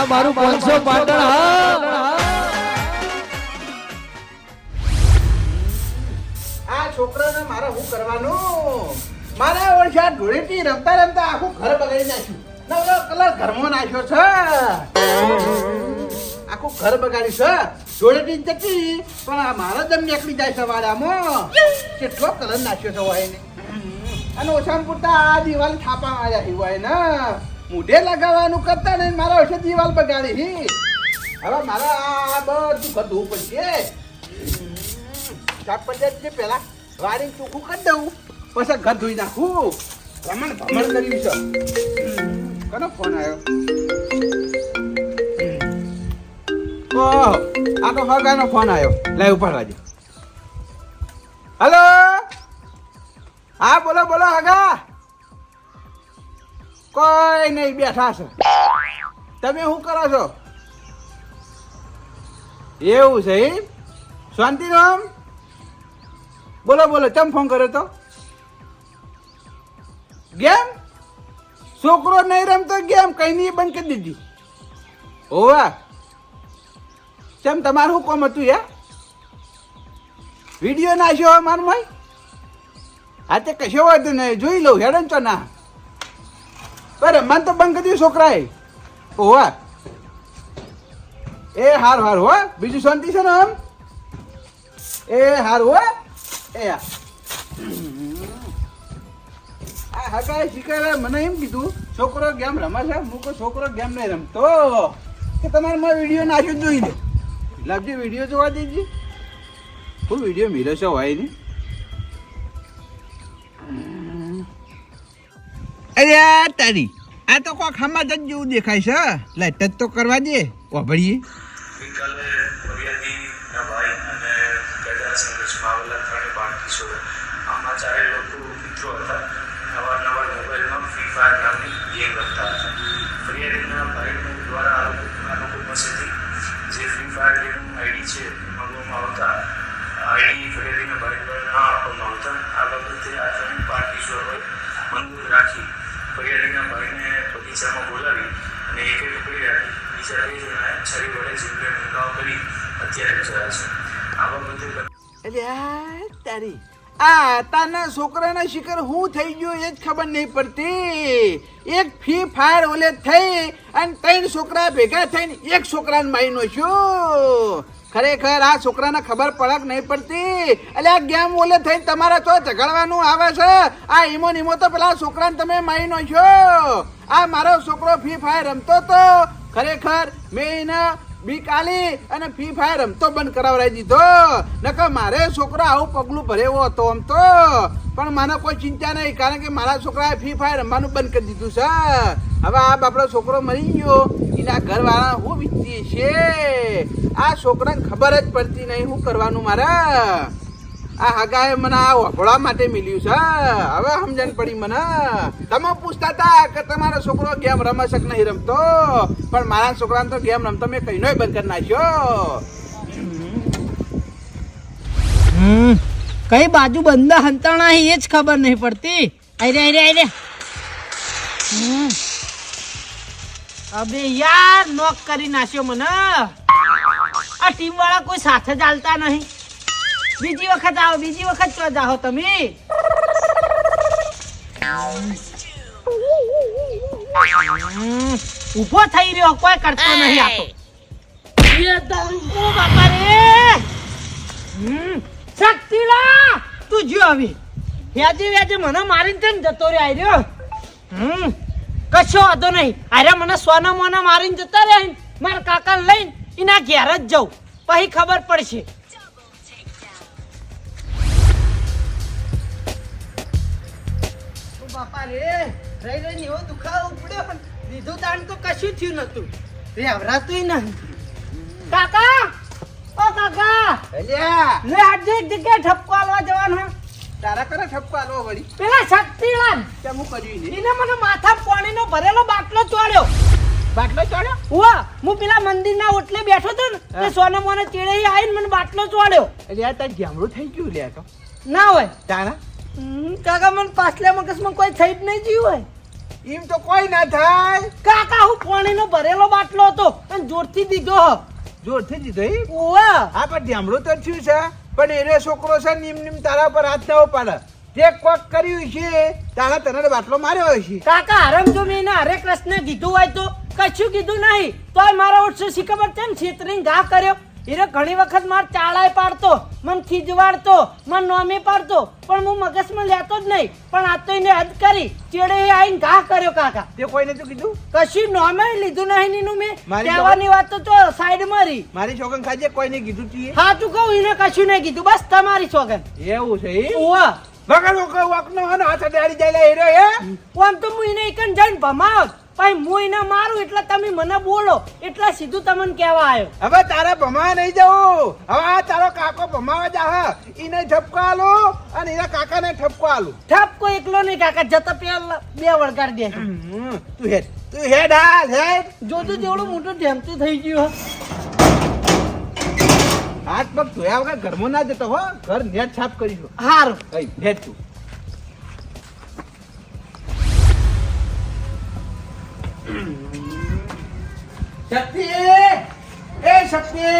આ મારું પાંચસો પાટણ મારે શું કરવાનું? મારે ઓળખ્યા ધૂળેટી રમતા રમતા આખું ઘર બગાડી નાખ્યું. છે. આખું ઘર બગાડ્યું છે. ધૂળેટી જતી પણ આ મારો દમ નીકળી જાય છે વાડામાં. કેટલો કલર નાખ્યો છે હોય અને ઓછામાં પૂરતા આ દિવાલ થાપા આવ્યા હોય ને મૂઢે લગાવવાનું કરતા ને મારા ઓછે દિવાલ બગાડી. હી. હવે મારે આ બધું બધું પડશે. પંચાયત છે પેલા વાળી ચોખ્ખું કરી દઉં. પછી ઘર ધોઈ નાખું. ભ્રમણ ભમણ કર્યું છે કોનો ફોન આવ્યો? ઓહ આ તો હગાનો ફોન આવ્યો. લાઈ ઉપર વાજે હલો? હા, બોલો બોલો, હગા. કોઈ નહીં, બેઠા છે. તમે શું કરો છો? એવું છે એમ? શાંતિરામ? બોલો બોલો, ચમ ફોન કર્યો તો? ગેમ? છોકરો નહીં રમતો ગેમ, કઈ નહીં બંધ કરી દીધી. ઓવા ચમ તમારું શું કોમ હતું યા વીડિયો નાખ્યો હોય મારું ભાઈ હા, તે કશો વાંધો નહીં, જોઈ લઉં હેડન તો ના. બરે મન તો બંધ કરી છોકરાએ. ઓવા એ હાર હાર, હો. બીજું શાંતિ છે ને આમ? એ હાર, હો. એ હકાય શીખરે મને એમ કીધું, છોકરો ગેમ રમે છે? હું કોઈ છોકરો ગેમ નહીં રમતો. કે તમારે મારો વીડિયો નાખ્યો જોઈ લે. લાભજી વીડિયો જોવા દેજે. ફૂલ વીડિયો મીરો છે હોય ને અરે તારી. આ તો કોઈ ખામા જ જેવું દેખાય છે. લાઈટ ટચ તો કરવા દે. વાભળીએ આ આ આઈડી ફરિયાદીના ભાઈ દ્વારા ના આપવામાં આવતા, આ બાબતે આ ત્રણેય બાળકીશોરોએ મંદુર રાખી. ફરિયાદીના ભાઈને બગીચામાં બોલાવી અને એક એક પકડી બીજા બે જણા છરી વડે જીવને હુમલાઓ કરી અત્યારે રચાયા છે. આ બધે એટલે તારી આ તાના છોકરાના શિખર હું થઈ ગયો એ જ ખબર નહીં પડતી. એક ફી ફાયર ઓલે થઈ અને ત્રણ છોકરા ભેગા થઈને એક છોકરાને મારી નાખ્યો ખરેખર આ છોકરાને ખબર પડક નહીં પડતી. એટલે આ ગેમ ઓલે થઈને તમારે તો ઝઘડવાનું આવે છે. આ ઈમો નીમો તો પેલા છોકરાને તમે મારી નાખ્યો. આ મારો છોકરો ફ્રી ફાયર રમતો તો ખરેખર મેં એને બીક આલી અને ફ્રી ફાયર રમતો બંધ કરાવડાવી દીધો. નકર મારે છોકરો આવું પગલું ભરેવો હતો આમ તો. પણ મને કોઈ ચિંતા નહીં, કારણ કે મારા છોકરાએ ફ્રી ફાયર રમવાનું બંધ કરી દીધું છે. હવે આ બાપડો છોકરો મરી ગયો. એના ઘરવાળા હું વીતી છે. આ છોકરાને ખબર જ પડતી નહીં શું કરવાનું મારે. આ હગાએ મને આ વફળા માટે મિલ્યું છે. હવે સમજણ પડી મને. તમે પૂછતા હતા કે તમારો છોકરો ગેમ રમે છે નહીં રમતો? પણ મારા છોકરાને તો ગેમ રમતો મેં કહીનો બંધ કરી નાખ્યો. હમ. કઈ બાજુ બંદા હંતાણા એ જ ખબર નહીં પડતી. અરે આઈ રે હમ. અબે યાર નોક કરી નાખ્યો મને. આ ટીમ વાળા કોઈ સાથે જ હાલતા નહીં. બીજી વખત આવો બીજી વખત ચો જાઓ તમે. ઊભો થઈ રહ્યો કોઈ કરતો નહીં આ તો. ઓ બાપા રે. હમ, શક્તિલા તું જો આવી. વ્યાજે વ્યાજે મને મારીને તેમ જતો રે રહ્યો હમ કશો વાંધો નહીં. આર્યા મને સોના મોના મારીને જતા રહે મારા કાકા લઈને એના ઘેર જ જાઉં. પછી ખબર પડશે. બાપા રે રહી રહી એવો દુખાવો ઉપડ્યો લીધું તાણ તો કશું થયું નતું રે અવરાતું નહીં કાકા ઓ કાકા! અલ્યા! લે આજે એક જગ્યાએ ઠપકો આલવા જવાનો તારા કરે ઠપકો આલો વળી. પેલા શક્તિલાલ તે હું કર્યું ને એને મને માથા પાણીનો ભરેલો બાટલો ચોડ્યો બાટલો ચોળ્યો? ઉવા હું પેલા મંદિરના ઓટલે બેઠો તો ને તે. સોના મોને ચીડે આવીને મને બાટલો ચોળ્યો. આ તાર ગેમડું થઈ ગયું લે તો. ના હોય. તારા કાકા મને પાછલા મગજમાં કોઈ થઈ જ નહીં જીવ હોય. એમ તો કોઈ ના થાય. કાકા હું પાણીનો ભરેલો બાટલો હતો અને જોરથી દીધો હ. જોરથી દીધો એ ઓવે હા પણ ધ્યામડો તો થયું છે. પણ એને છોકરો છે નીમ નીમ તારા પર હાથ ના પાડે તે કોક કર્યું છે તારા તને બાટલો માર્યો છે. કાકા હરમ જો મેં હરે કૃષ્ણ કીધું હોય તો કશું કીધું નહીં. તોય મારા ઓછો શીખબર કેમ છેતરીને ઘા કર્યો. એને ઘણી વખત માર ચાળાય પાડતો મન ખીજવાડતો મન નોમી પાડતો પણ હું મગજમાં લેતો જ નહીં. પણ આ તો એને હદ કરી ચેડે આઈને ઘા કર્યો કાકા. તે કોઈને તો કીધું? કશું નોમે લીધું નહીં નીનું મેં. કહેવાની વાત તો તો સાઈડ મારી મારી છોકન ખાજે કોઈને કીધું તી હા તું કહું એને કશું નહીં કીધું બસ તમારી છોકન એવું છે? ઓવા વગર વગર વગનો હે ને હાથ અડાડી જાય લે હીરો હે? આમ તો હું એને એકન જઈને ભમાવ. પછી હું એને મારું એટલે તમે મને બોલો. એટલે સીધું તમને કહેવા આવ્યો. હવે તારે ભમાવા નહીં જવું. હવે આ તારો કાકો ભમાવા જા એને ઠપકો આલો અને એના કાકાને ઠપકો આલું. ઠપકો એકલો નહીં કાકા જતા પેલા બે વળગાડી દે તું હેડ. તું હેડ હાલ હેડ. જોતું જેવડું મોટું ઢેમતું થઈ ગયું હો. હાથ પગ ધોયા વગર ઘરમાં ના જતો હો. ઘર નેટ સાફ દો. હારું. હેડ તું. શક્તિ! એ શક્તિ!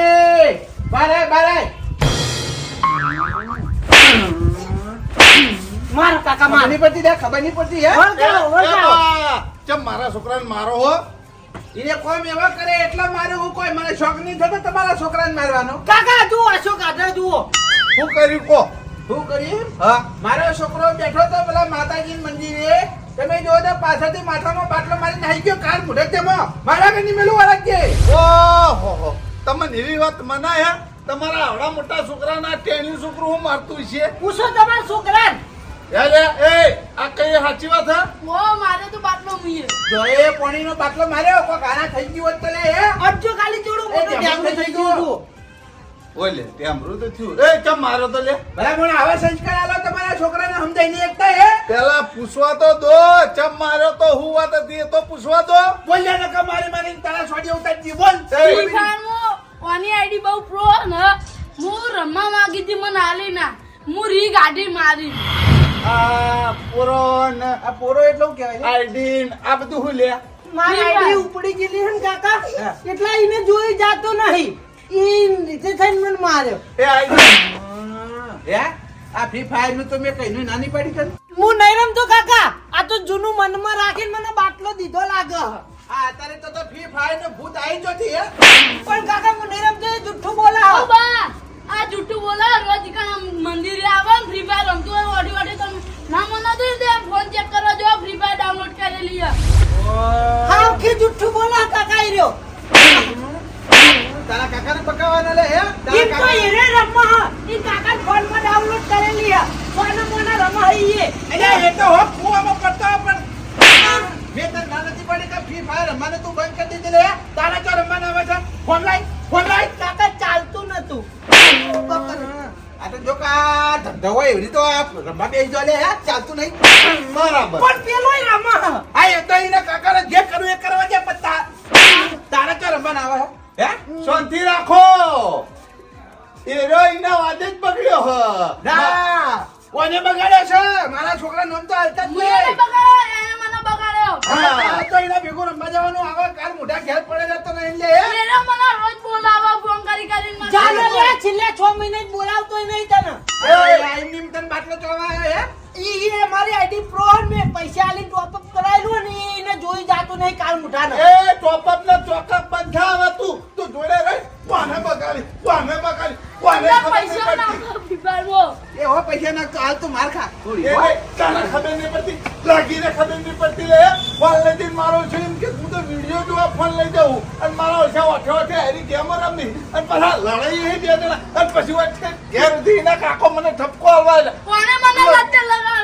બારે બારે! માર કાકા માર. નહીં પડતી ખબર નહીં પડતી હે. ચમ મારા છોકરાને મારો હો? એને કોઈ એવા કરે એટલે મારે હું કોઈ મને શોખ નહીં થતો તમારા છોકરાને મારવાનો. કાકા જુઓ અશોક આધા જુઓ. શું કર્યું કો શું કર્યું? હા. મારો છોકરો બેઠો તો પેલા માતાજી મંદિરે તમે જો તો પાછળથી માથામાં બાટલો મારી નાખી ગયો કાર મુઢે તેમાં મારા ઘરની મેલું કે ઓહો હો. તમને એવી વાત મનાય તમારા આવડા મોટા છોકરાના ટેણી છોકરું હું મારતું છે પૂછો તમારા છોકરા એ આ કઈ સાચી વાત હા? ઓ મારે તો બાટલો મુઈએ. જો એ પાણીનો બાટલો માર્યો કોઈ ગાના થઈ ગયું હોત તો લે હે? અજ્જો ખાલી જોડું એ મોટું થઈ થઈ ગયું. ગયું. ઓય લે તે અમૃત થયું. એ કેમ મારો તો લે. ભલા મને આવા સંસ્કાર આલો તમારા છોકરાને સમજાઈ નહીં એકતા હે? પેલા પૂછવા તો દો ચમ મારો તો હું વાત હતી તો પૂછવા દો. બોલ્યા નકા મારી મારી તારા છોડી ઉતારજી બોલ. ઓની આઈડી બહુ પ્રો ને. હું રમવા માંગી હતી મને આલી ના. હું રી ગાડી મારી. આ પુરોન આ પોરો એટલે કેવાય કહેવાય આઈડીન આ બધું હું લે મારી આઈડી ઉપડી ગયેલી હે ને કાકા? એટલા એટલે એને જોઈ જાતો નહીં. ઈ નીચે થઈને મને માર્યો. એ આઈડી હે? આ ફ્રી ફાયરનું તો મેં કઈ નાની પડી છે હું નહીં રમતો કાકા. આ તો જૂનું મનમાં રાખીને મને બાટલો દીધો લાગે. આ અત્યારે તો તો ફ્રી ફાયરનું ભૂત આવી જતી હે? પણ કાકા હું નહીં રમતો જુઠ્ઠું ઓ બોલાવો. બા આ જુઠ્ઠું બોલા રોજ કાં મંદિરે આવે ને ફ્રી ફાયર રમતું હોય ઓડી ઓડી તમે ના મને દે ફોન ચેક કરવા જો ફ્રી ફાયર ડાઉનલોડ કરેલી હા કે જુઠ્ઠું બોલા કાકા ઈ રહ્યો. તારા કાકાને પકાવવાના લે હે? તારા કાકા- એને રમવા હા. ઈ કાકા ફોનમાં ડાઉનલોડ કરેલી હે. ફોન મોના રમા હઈ એ અલ્યા, એ તો હો કૂવામાં પડતો પણ મે તને ના નથી પડી કે ફ્રી ફાયર રમવાને તું બંધ કરી દીધી લે તારા જો રમવાના આવે છે? ફોન લાઈ ફોન લાઈ કાકા ચાલતું નતું. આ તો જો કા ધંધો હોય એવી તો આ રમવા બેસી જો લે હે? ચાલતું નહીં. બરાબર. પણ રમા હા. આ એ તો એના કાકાને જે કરવું એ કરવા દે પણ તા- તારા ચો રમવાના આવે હે હે શાંતિ રાખો. એના વાદે જ બગડ્યો હ. ના. કોને બગાડ્યો છે? મારા છોકરા નામ તો હાલતા જ નહીં. બગાડ્યો એને મને બગાડ્યો. હા, તો એના ભેગું રમવા જવાનું આવે કાલ મોઢા ઘેર પડે તો નહીં લે. એને મને રોજ બોલાવા ફોન કરી કરીને મને ચાલો લે છેલ્લે છ મહિને જ બોલાવતોય નહીં તને. એ આઈ નિમ તને બાટલો ચોવા આવ્યો હે? ઈ મારી આઈડી પ્રો મે પૈસા આલી ટોપ અપ કરાયેલું ને એને જોઈ જાતું નહીં કાલ મુઠાનો એ ટોપઅપ ને ચોકઅપ બંધાવ તું. તું જોડે રહી કોને બગાડી પાને બગાડી. પૈસા એ હો હાલ તું માર ખા. થોડી. ખબર નહીં પડતી. લાગીને ખબર નહીં પડતી લે. ફોન લઈ જઈને મારો છે એમ કે હું તો વીડિયો જોવા ફોન લઈ જાઉં. અને મારા ઓછા ઓઠે ઓઠે હારી ગેમ રમી અને પાછા લડાઈ એ બે જણા. અને પછી વચ્ચે ઘેર ઉધી એના કાકો મને ઠપકો આવવા કોને મને લતે લગાડ્યો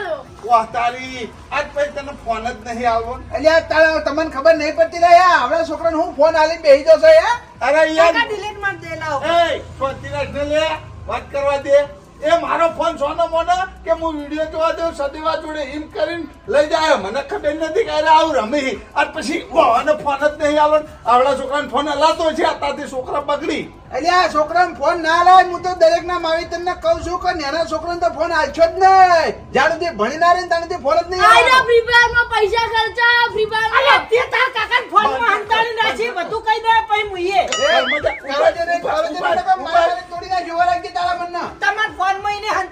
વાહ તારી આજ પછી તને ફોન જ નહીં આવવો અલ્યા તારા તમને ખબર નહીં પડતી લે યાર આવડા છોકરાને હું ફોન આલી બેહી જશે યાર અરે યાર ડિલીટ માર દે લાવ. એ શાંતિ રાખ લે વાત કરવા દે. એ મારો ફોન સોનો મોનો કે હું વીડિયો જોવા દઉં સદીવા જોડે હિમ કરીને લઈ જાય. મને ખબર નથી કે અરે આવું રમી અને પછી અને ફોન જ નહીં આલો. આવડા છોકરાને ફોન હલાતો છે અત્યારથી છોકરા બગડી. એટલે આ છોકરાને ફોન ના લાય હું તો દરેક ના માવિતરને કહું છું કે નાના છોકરાને તો ફોન આલશો જ નહીં. જ્યાં સુધી ભણી ના રહે ત્યાં સુધી ફોન જ નહીં આયરા ફ્રી ફાયરમાં પૈસા ખર્ચા ફ્રી ફાયર અલે તે તારમાં હંતાળી નાખી બધું કઈ દે પછી મુઈએ એ,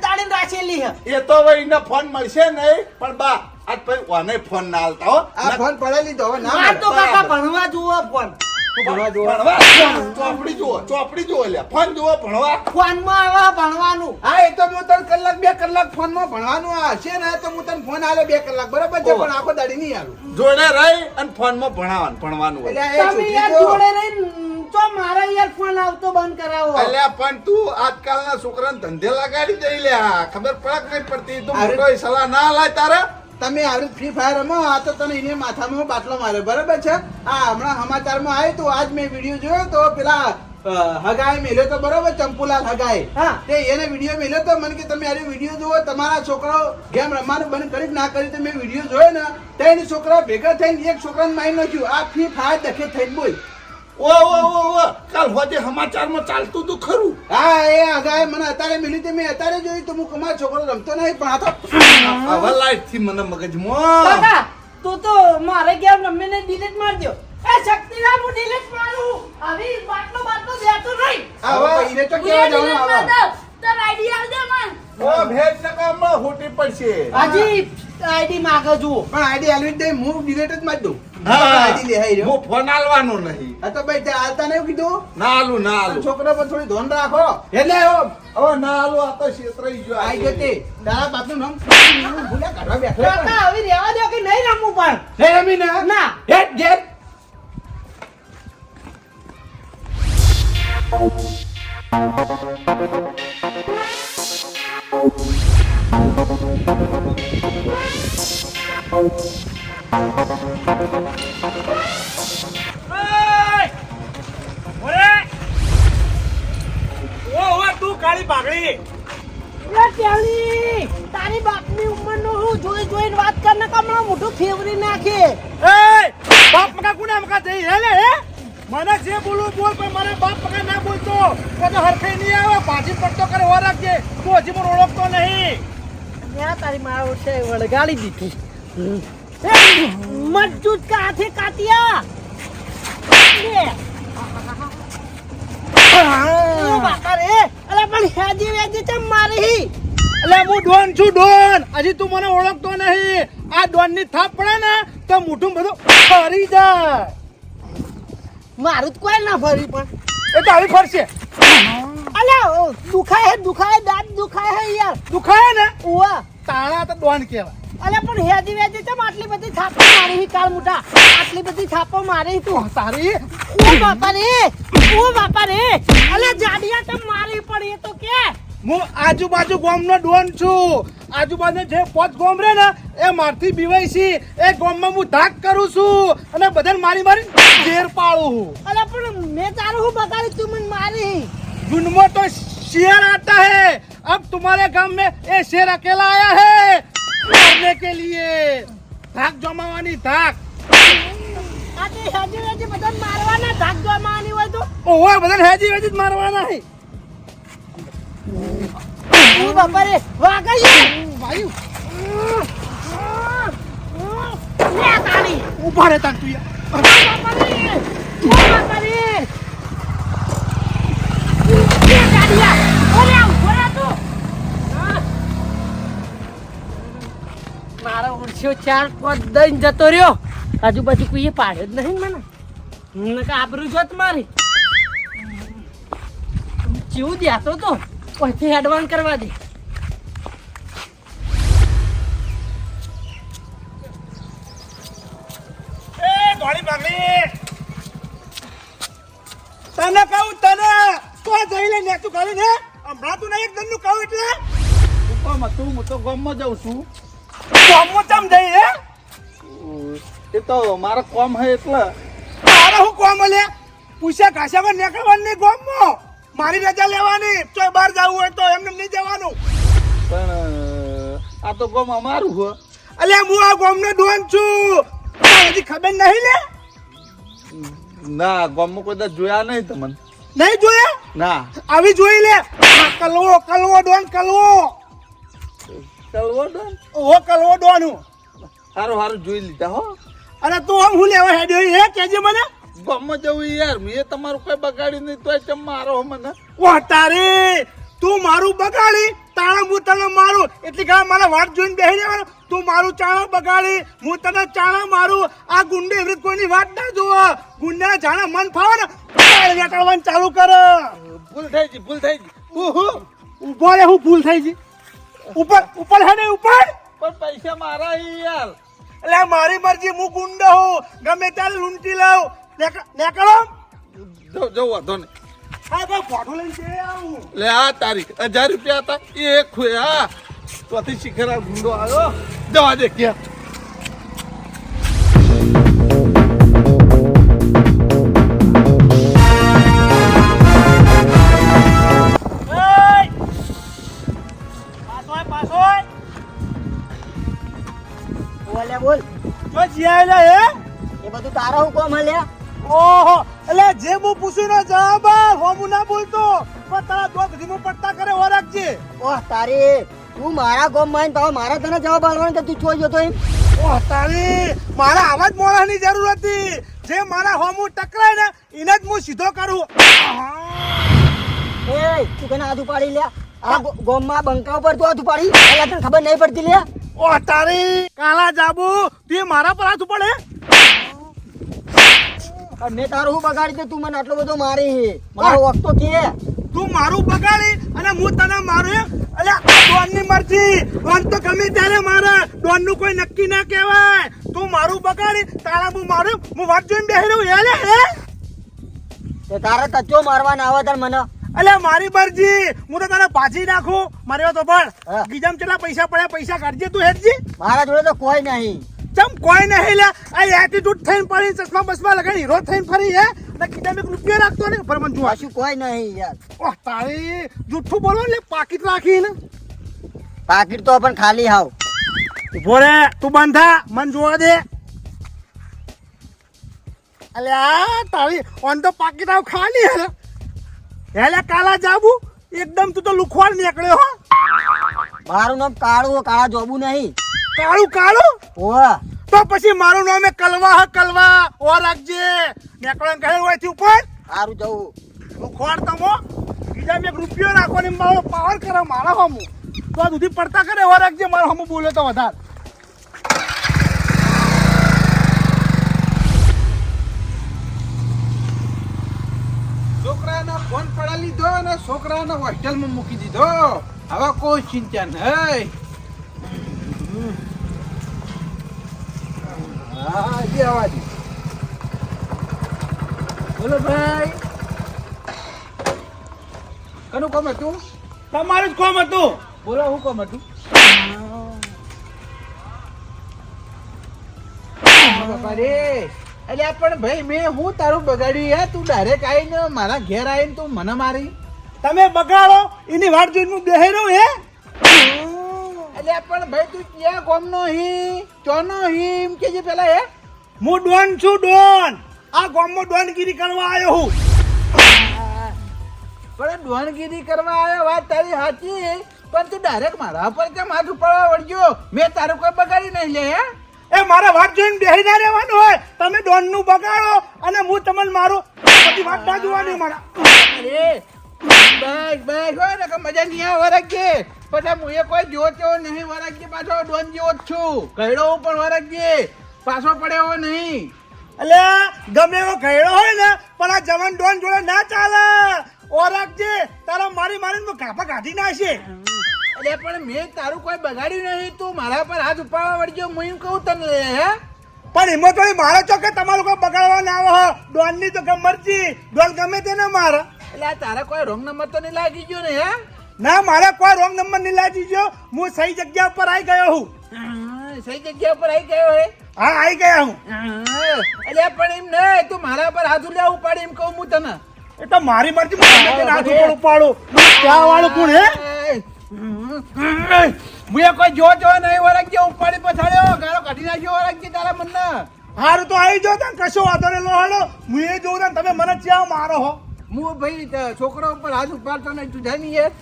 તારા એને રાખેલી હે. તો હવે એને ફોન મળશે નહીં પણ બા આજ પછી ઓને ફોન ના આલતા હો. આ ફોન પડાઈ લીધો હવે ના તો કાકા ભણવા જુઓ ફોન તું ભણવા જોવા. ચોપડી જુઓ ચોપડી જુઓ લે ફોન જુઓ ભણવા. ફોનમાં આવા ભણવાનું. હા એ તો હું તને કલાક બે કલાક ફોનમાં ભણવાનું આ હશે ને તો હું તને ફોન આલે બે કલાક બરાબર છે? પણ આખો દાડી નહીં આલું. જોડે રહી અને ફોનમાં ભણાવવાનું ભણવાનું આ તમે યાર જોડે રહીને તો મારા યાર ફોન આવતો બંધ કરાવો? અલ્યા પણ તું આજકાલના છોકરાને ધંધે લગાડી દઈ લે ખબર પડક નહીં પડતી. તું મોટો સલાહ ના લાય તારે? તમે આવી ફ્રી ફાયર રમો આ તો તને એને માથામાં બાટલો માર્યો. બરાબર છે? આ હમણાં સમાચારમાં આવ્યું તો આજ મેં વીડિયો જોયો તો પેલા હગાએ મેલ્યો તો બરોબર ચંપુલાલ હગાએ. હા. તે એને વીડિયો મેલ્યો તો મને કે તમે આ વીડિયો જુઓ તમારા છોકરાઓ ગેમ રમવાનું બંધ કરી ના કરી તો મેં વીડિયો જોયો ને ત્રણ છોકરા ભેગા થઈને એક છોકરાને મારી નાખ્યું. આ ફ્રી ફાયર દખે થઈ બોલ. ઓ ઓ ઓ ઓ કાલ હોજે સમાચારમાં ચાલતું તું ખરું. હા એ હગાએ મને અત્યારે મિલી તે મેં અત્યારે જોયું તો હું કમાર છોકરો રમતો નહીં પણ આ તો હવે લાઈટથી મને મગજમાં. કાકા તું તો મારે ગેમ રમીને ડિલીટ મારજો એ શક્તિલાલ હું ડિલીટ મારું. આવી બાટલો બાટલો દેતો નહીં. હવે એને તો કેવા જવાનું આવા. તાર આઈડી આવજે મન. ઓ ભેજ ટકામાં હોટી પડશે. હાજી આઈડી માગે જુઓ પણ આઈડી આલવી દે હું ડિલીટ જ મારી દઉં. હા. આઈડી લે હાઈ રહ્યો. હું ફોન આલવાનો નહીં. આ તો ભાઈ તે હાલતા નહીં કીધું? ના આલું ના આલું છોકરા પર થોડી ધોન રાખો. એટલે હવે ના આલું આ તો છેતરાઈ ગયો આઈ ગયો તે. તારા બાપનું નામ ભૂલ્યા કાઢવા બેઠો કાકા હવે રહેવા દો કે નહીં રમવું પણ? રમી ના ના. હેટ ગેટ એ ટેલી તારી બાપની ઉંમરનો હું જોઈ જોઈને વાત કરને કમળો મોઢું ફેવરી નાખે. બાપ મકા કુના મકા જઈ હે લે હે? મને જે બોલું બોલ પણ મને બાપ મકા ના બોલતો. તો તો હરખઈ નહીં આવે પાછી પડતો કરે વાર રાખજે. તું હજી મને ઓળખતો નહીં. ત્યાં તારી મારા છે વળગાડી દીધી. એ, મજબૂત કાથે કાતિયા હેજી વેજી ચમ મારી એટલે હું ડોન છું ડોન. હજી તું મને ઓળખતો નહીં. આ ડોનની થાપ પડે ને તો મોઢું બધું ફરી જાય. મારું તો કોઈ ના ફરી પણ. એ તો આવી ફરશે અલ્યા દુખાય હે દુખાય દાંત દુખાય હે યાર. દુખાય ને? ઉવા. તાળા તો ડોન કહેવાય. અલે પણ હેજી વેજી ચમ આટલી બધી થાપો મારી હી કાળ મોટા આટલી બધી થાપો મારી તું હસારી ઓ બાપા રે ઓ બાપા રે અલે જાડિયા ચમ મારી પણ એ તો કે. હું આજુબાજુ ગોમનો ડોન છું. આજુબાજુ જે પોત ગોમ રે ને એ મારથી બીવાય છે. એ ગોમમાં હું ધાક કરું છું અને બધા મારી મારી ઝેર પાળું હું. અલે પણ મેં તારું હું બગાડી તું મને મારી જુનમો તો શેર આતા હે. અબ તુમારે ગામ મેં એ શેર અકેલા આયા હે. मारने के लिए धाक जमावानी धाक આ તે હેજી વેજી બધાને મારવાના ધાક જમાવાની હોય તો ओहो बदन हैजी हैजी मारवाना है ઓ બાપા રે વાગઈએ भाई લે તારી ऊपर है तक तू ये ઓ બાપા રે ઓ બાપા રે રહ્યો. આજુબાજુ કોઈ પાડ્યો જ નહીં મને. મને આબરું જોત મારી. જીવ દેતો તો પછી હેડવાન કરવા દે. તને કહું તને. તો જઈ લઈને નેતું કાઢી ને. હમણાં તું ને એક હું કોમ હતું? હું તો ગમમાં જાઉં છું. ગામમાં ચમ જઈ હે? એ તો મારો કોમ હે એટલે. તારે હું કોમ લે? પૂછ્યા ઘાસામાં નીકળવાનું નહીં ગામમાં મારી રજા લેવાની. તો બહાર જવું હોય તો એમને નહીં જવાનું. પણ આ તો કોમ અમારું હો. અલ્યા હું આ ગામનો ડોન છું. હજી ખબર નહીં લે? ના ગામમાં કોઈ જોયા નહીં તમને. નહીં જોયા? ના. આવી જોઈ લે. કલવો કલવો ડોન કલવો. ડોન ઓ કલવો ડોન હું સારું સારું જોઈ લીધા હો. અને તું આમ હું લેવા હેડ્યો હે? કેજે મને. ગામમાં જવું યાર મેં તમારું કોઈ બગાડ્યું નહીં તો ચમ મારો મને? વાહ તારે તું મારું બગાડી તાણા હું તને મારું. એટલી ઘણા મારા વાટ જોઈને બેસી રહેવાનું. તું મારું ચાણા બગાડી હું તને ચાણા મારું. આ ગુંડે કોઈની વાત ના જોવો ગુંડા જાણે મન ફાવે ને વેટાડવાનું ચાલુ કર. ભૂલ થઈ ગઈ ભૂલ થઈ ગઈ. ઊભો રે હું ભૂલ થઈ ગઈ. ઉપર ઉપર હે ને ઉપર? પણ પૈસા મારા હી યાર. એટલે મારી મરજી હું ગુંડો હું ગમે ત્યારે લૂંટી લાવ નીકળો. જો વાંધો નહીં. હા ભાઈ ફોટો લઈને જઈ આવું. લે આ તારીખ. હજાર રૂપિયા હતા. એ ખોયા ચોથી શિખર ગુંડો આવ્યો. જવા દે ક્યાં? તારા હું કોમ હલ્યા ઓહો એટલે જે હું પૂછ્યું ને જવાબ. હોમું ના બોલતો. પણ તારા દોસ્ત ધીમો પડતા કરે હો રાખજે. ઓહ તારી તું મારા ગોમમાં તો મારા તને જવાબ આપવાનો કે તું છોઈ જતો એમ? ઓહ તારી મારા આવા જ મોણાની જરૂર હતી. જે મારા હોમું ટકરાય ને એને જ હું સીધો કરું. એ તું કને હાથ ઉપાડી લે? આ ગોમમાં બંકા ઉપર તું હાથ ઉપાડી? એટલે તને ખબર નહીં પડતી લે? ઓહ તારી કાલા જાબુ તું મારા પર હાથ પડે મેં તારું હું બગાડી દે તું મને આટલો બધો મારી મારો વખતો કે. તું મારું બગાડી અને હું તને મારું અલ્યા આ ડોનની મરજી. ડોન તો ગમે ત્યારે મારે. ડોનનું કોઈ નક્કી ના કહેવાય. તું મારું બગાડી તારા હું મારું હું વાત જોઈને બેસી રહ્યું હે લે હે તે તારા તચ્ચો મારવા ના આવે તાર મને. અલે મારી મરજી. હું તો તને પાછી નાખું. મારી વાત પણ. બીજા ગીજામ કેટલા પૈસા પડ્યા? પૈસા કાઢજે તું હેડજી. મારા જોડે તો કોઈ નહીં. ચમ કોઈ નહીં લે. આ એટીટ્યુડ થઈને પડી ચશ્મા બસમા લગાડી હીરો થઈને ફરી હે? ને કીધા મેં રૂપિયા રાખતો ને પર મને જોવા કશું કોઈ નહીં યાર. ઓહ તારે જુઠ્ઠું બોલો ને પાકીટ રાખીને. પાકીટ તો પણ ખાલી હાવ. ઊભો રે તું બાંધા મન જોવા દે. અલ્યા તારી ઓન તો પાકીટ આવ ખાલી હે? હેલે કાલા જાબુ એકદમ તું તો લુખવાડ નીકળ્યો હો. મારું નામ કાળું કાળા જોબું નહીં. કાળું કાળું? ઓહ તો પછી મારું નામ એ કલવા હ કલવા. ઓ રાખજે. નેકળણ કહે હોયથી ઉપર. સારું જવું હું ખોડ તમો. બીજા મેં રૂપિયો રાખો ને મારો પાવર કરે મારા હમું. તો આ દૂધી પડતા કરે ઓ રાખજે મારો હમુ બોલે તો વધારે. છોકરાના ફોન પડા લીધો અને છોકરાને હોસ્ટેલમાં મૂકી દીધો. હવે કોઈ ચિંતા નહીં. હા જે આવા દે બોલો ભાઈ. કનું કોમ હતું? તમારું જ કોમ હતું. બોલો હું કોમ હતું? બાપા રે. પણ ભાઈ મેં હું તારું બગાડ્યું યાર? તું ડાયરેક્ટ આવીને મારા ઘેર આવીને તું મને મારી. તમે બગાડો એની વાત જોઈને હું બેહી રહું હે? અલ્યા પણ ભાઈ તું ક્યાં કોમનો હી? ચોનો હી? એમ કે પેલા હે? હું ડોન છું ડોન. આ ગામમાં ડોનગીરી કરવા આવ્યો હું. પણ ડોનગીરી કરવા આવ્યો વાત તારી સાચી. પણ તું ડાયરેક્ટ મારા પર કેમ હાથ ઉપાડવા વળગ્યો મેં તારું કોઈ બગાડી નહીં લે હે? એ મારા વાત જોઈને બેહી ના રહેવાનું હોય. તમે ડોનનું બગાડો અને હું તમને મારું બધી વાત ના જોવાની મારા. અરે બસ બસ હોય ને કે મજા નહીં આવે વરગજે પછી હું એ કોઈ જો તેવો નહીં વરગજે પાછો ડોન જેવો જ છું. કઈડો પણ વરગજે. પાછો પડ્યો નહીં. એટલે ગમે એવો ઘેડો હોય ને પણ આ જવાન ડોન જોડે ના ચાલે. ઓ રાખજે તારા મારી મારીને હું કાપા કાઢી નાખશે. અરે પણ મેં તારું કોઈ બગાડ્યું નહીં. તું મારા પર હાથ ઉપાડવા વળજો હું એમ કહું તને હે? પણ એમાં તો મારે તો કે તમારું કોઈ બગાડવા ના આવે ડોનની તો મરજી ડોન ગમે તેને મારા. એટલે આ તારા કોઈ રોંગ નંબર તો નહીં લાગી ગયો ને હે? ના મારે કોઈ રોંગ નંબર નહીં લાગી ગયો. હું સહી જગ્યા પર આવી ગયો હું. સહી જગ્યા પર આવી ગયો હે? હા આવી ગયા હું. અલ્યા પણ એમ નહીં તું મારા પર હાથ ઉલ્યા ઉપાડી એમ કહું હું તને. એ તો મારી મરજી મને હાથ ઉપર ઉપાડું ક્યાં વાળું કોણ હે? મુએ કોઈ જો જો નહીં વળગજે ઉપાડી પછાડ્યો. ગાળો કાઢી નાખ્યો વળગજે તારા મનને. હારું તો આવી જો તને કશો વાંધો નહીં લોહાડો હું એ જોઉં ને તમે મને ચ્યાં મારો હો? હું ભાઈ છોકરા ઉપર હાથ ઉપાડતો નહીં તું યાર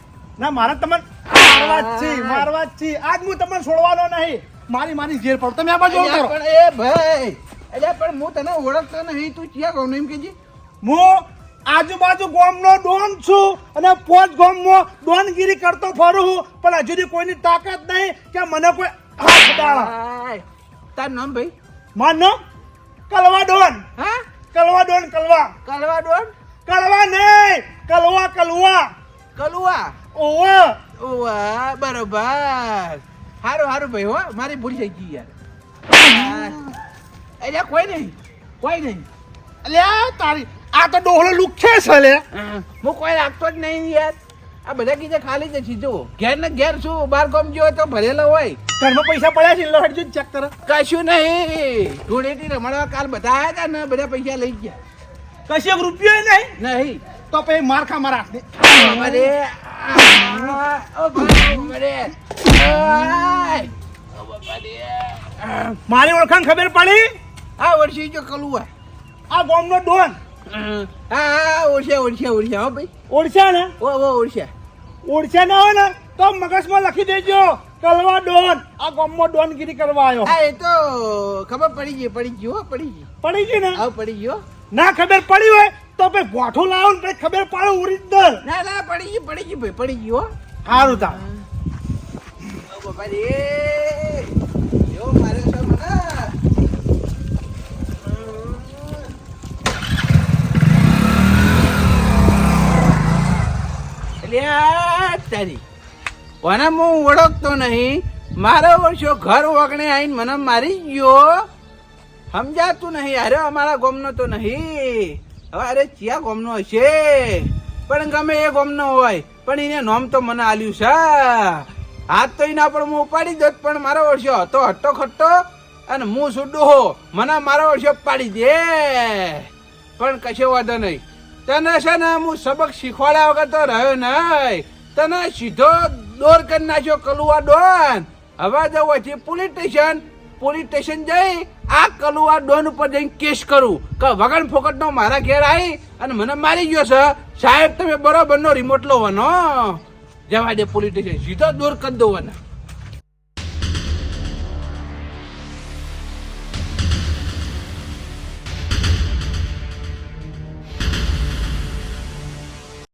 ના મારા તમને મારવા જ છે મારવા જ છે. આજ હું તમને છોડવાનો નહીં. મારી મારી ઝેર પડો. તમે આ બાજુ કરો. પણ એ ભાઈ એટલે પણ હું તને ઓળખતો નહીં. તું ક્યાં કહું એમ કેજી હું આજુબાજુ ગામનો ડોન છું અને પોચ ગામમાં ડોનગીરી કરતો ફરું છું. પણ હજુ સુધી કોઈની તાકાત નહીં કે મને કોઈ હાથ ડાળા. તારું નામ ભાઈ? માનો કલવા ડોન. હા? કલવા ડોન કલવા. કલવા ડોન? કલવા નહીં કલવા કલવા. કલુઆ ઓવે! ઓવા બરોબર. હારું હારું ભાઈ હો મારી ભૂલ થઈ ગઈ યાર. એટલે કોઈ નહીં કોઈ નહીં. અલ્યા તારી આ તો ડોહલો લુખે છે લે હું કોઈ રાખતો જ નહીં યાર. આ બધા કીધે ખાલી જ સીધો ઘેર ને ઘેર શું બાર ગામ જો તો ભરેલો હોય. ઘરમાં પૈસા પડ્યા છે લો હેડજો ચેક કરો. કશું નહીં. ધૂળેટી રમાડવા કાલ બધા આવ્યા હતા ને બધા પૈસા લઈ ગયા. કશું એક રૂપિયો નહીં? નહીં. તો પછી માર ખા મારા. અરે મારી ઓળખાણ ખબર પડી? આ વર્ષી જો કલુઆ આ ગામનો ડોન. હા હા ઓળખ્યા ઓળખ્યા હો ભાઈ. ઓળખ્યા ને? ઓ ઓ ઓળશે. ઓળખ્યા ના હોય ને તો મગજમાં લખી દેજો કલવા ડોન. આ ગામમાં ડોનગીરી કરવા આવ્યો. હા એ તો ખબર પડી ગઈ પડી ગઈ હો પડી ગઈ. પડી ગઈ ને? આવ પડી ગયો ના ખબર પડી હોય તો ગોઠું લાવો ને પછી ખબર પડે ઓરિજિનલ. ના ના પડી ગઈ પડી ગઈ ભાઈ પડી ગયો સારું તા બાપા રે. એવો મારે છે મને તારી. ઓને હું ઓળખતો નહીં. મારો વર્ષો ઘર વગણે આવીને મને મારી ગયો. સમજાતું નહીં. અરે અમારા ગોમનો તો નહીં. હવે અરે ચિયા ગોમનો હશે? પણ ગમે એ ગોમનો હોય, પણ એને નોમ તો મને આલ્યું છે. હાથ તો એના પણ હું ઉપાડી દોત, પણ મારો વર્ષો હતો હટ્ટો ખટ્ટો, અને હું સુડો મને મારો વર્ષો પાડી દે. પણ કશો વાંધો નહીં. તને છે ને હું સબક શીખવાડ્યા વગર તો રહ્યો નહીં. તને સીધો દોર કરી નાખ્યો કલુઆ ડોન. હવે જો વચ્ચે પોલીસ સ્ટેશન પોલીસ સ્ટેશન જઈ આ કલુઆ ડોન ઉપર જઈને કેસ કરું. કે વગર ફોકટનો મારા ઘેર આવી અને મને મારી ગયો છે. સાહેબ, તમે બરોબરનો રિમોટ લો વનો. જવા દે પોલીસ સ્ટેશન. સીધો દૂર કરી દો વના.